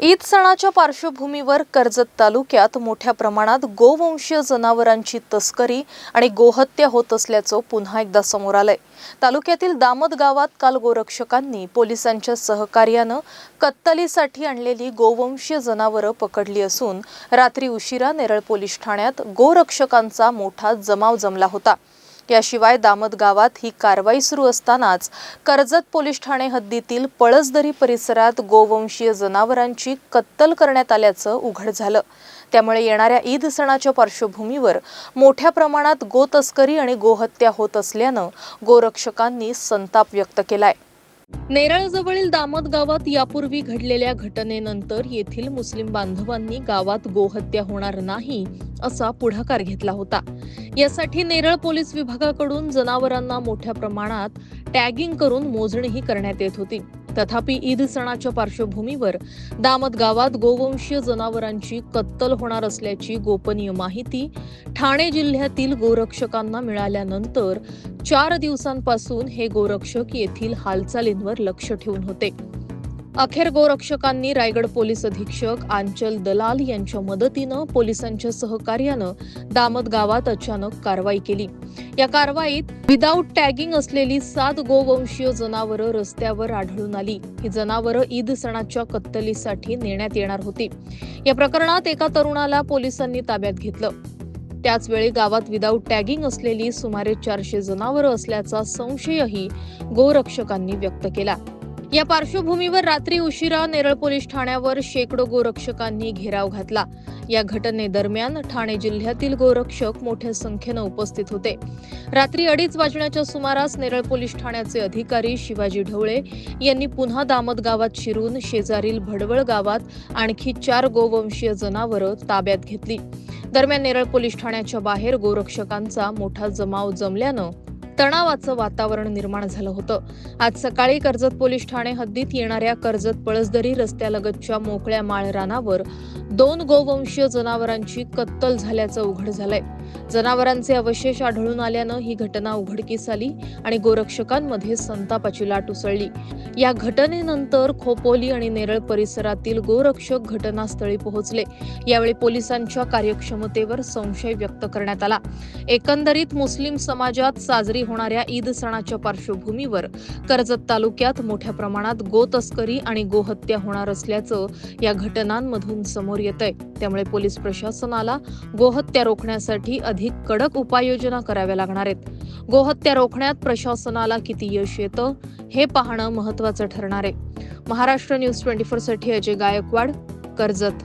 ईद सणाच्या पार्श्वभूमीवर कर्जत तालुक्यात मोठ्या प्रमाणात गोवंशीय जनावरांची तस्करी आणि गोहत्या होत असल्याचं पुन्हा एकदा समोर आलंय. तालुक्यातील दामद गावात काल गोरक्षकांनी पोलिसांच्या सहकार्यानं कत्तलीसाठी आणलेली गोवंशीय जनावरं पकडली असून रात्री उशिरा नेरळ पोलीस ठाण्यात गोरक्षकांचा मोठा जमाव जमला होता. याशिवाय दामद गावात ही कारवाई सुरू असतानाच कर्जत पोलीस ठाणे हद्दीतील पळसदरी परिसरात गोवंशीय जनावरांची कत्तल करण्यात आल्याचं उघड झालं. त्यामुळे येणाऱ्या ईद सणाच्या पार्श्वभूमीवर मोठ्या प्रमाणात गोतस्करी आणि गोहत्या होत असल्यानं गोरक्षकांनी संताप व्यक्त केलाय. नेरळजवळील दामद गावात यापूर्वी घडलेल्या घटनेनंतर येथील मुस्लिम बांधवांनी गावात गोहत्या होणार नाही असा पुढाकार घेतला होता. यासाठी नेरळ पोलीस विभागाकडून जनावरांना मोठ्या प्रमाणात टॅगिंग करून मोजणीही करण्यात येत होती. तथापि ईद सणाच्या पार्श्वभूमीवर दामद गावात गोवंशीय जनावरांची कत्तल होणार असल्याची गोपनीय माहिती ठाणे जिल्ह्यातील गोरक्षकांना मिळाल्यानंतर चार दिवसांपासून हे गोरक्षक येथील हालचालींवर लक्ष ठेवून होते. अखेर गोरक्षकांनी रायगड पोलीस अधीक्षक आंचल दलाल यांच्या मदतीनं पोलिसांच्या सहकार्यानं दामद गावात अचानक कारवाई केली. या कारवाईत विदाऊट टॅगिंग असलेली सात गोवंशीय जनावरं रस्त्यावर आढळून आली. ही जनावरं ईद सणाच्या कत्तलीसाठी नेण्यात येणार होती. या प्रकरणात एका तरुणाला पोलिसांनी ताब्यात घेतलं. त्याचवेळी गावात विदाऊट टॅगिंग असलेली सुमारे चारशे जनावरं असल्याचा संशयही गोरक्षकांनी व्यक्त केला. या पार्श्वभूमीवर रात्री उशिरा नेरळ पोलीस ठाण्यावर शेकडो गोरक्षकांनी घेराव घातला. या घटनेदरम्यान ठाणे जिल्ह्यातील गोरक्षक मोठ्या संख्येनं उपस्थित होते. रात्री अडीच वाजण्याच्या सुमारास नेरळ पोलीस ठाण्याचे अधिकारी शिवाजी ढवळे यांनी पुन्हा दामद गावात शिरून शेजारील भडवळ गावात आणखी चार गोवंशीय जनावरं ताब्यात घेतली. दरम्यान नेरळ पोलीस ठाण्याच्या बाहेर गोरक्षकांचा मोठा जमाव जमल्यानं तणावाचं वातावरण निर्माण झालं होतं. आज सकाळी कर्जत पोलीस ठाणे हद्दीत येणाऱ्या कर्जत पळसदरी रस्त्यालगतच्या मोकळ्या माळ रानावर दोन गोवंशीय जनावरांची कत्तल झाल्याचं उघड झालंय. जनावरांचे अवशेष आढळून आल्यानं ही घटना उघडकीस आली आणि गोरक्षकांमध्ये संतापाची लाट उसळली. या घटनेनंतर खोपोली आणि नेरळ परिसरातील गोरक्षक घटनास्थळी पोहोचले. यावेळी पोलिसांच्या कार्यक्षमतेवर संशय व्यक्त करण्यात आला. एकंदरीत मुस्लिम समाजात साजरी होणाऱ्या ईद सणाच्या पार्श्वभूमीवर कर्जत तालुक्यात मोठ्या प्रमाणात गोतस्करी आणि गोहत्या होणार असल्याचं या घटनांमधून समोर येत आहे त्यामुळे पोलीस प्रशासनाला गोहत्या रोखण्यासाठी अधिक कडक उपाययोजना कराव्या लागणार आहेत. गोहत्या रोखण्यात प्रशासनाला किती यश येतं हे पाहणं महत्वाचं ठरणार आहे. महाराष्ट्र न्यूज ट्वेंटी फोरसाठी अजय गायकवाड कर्जत.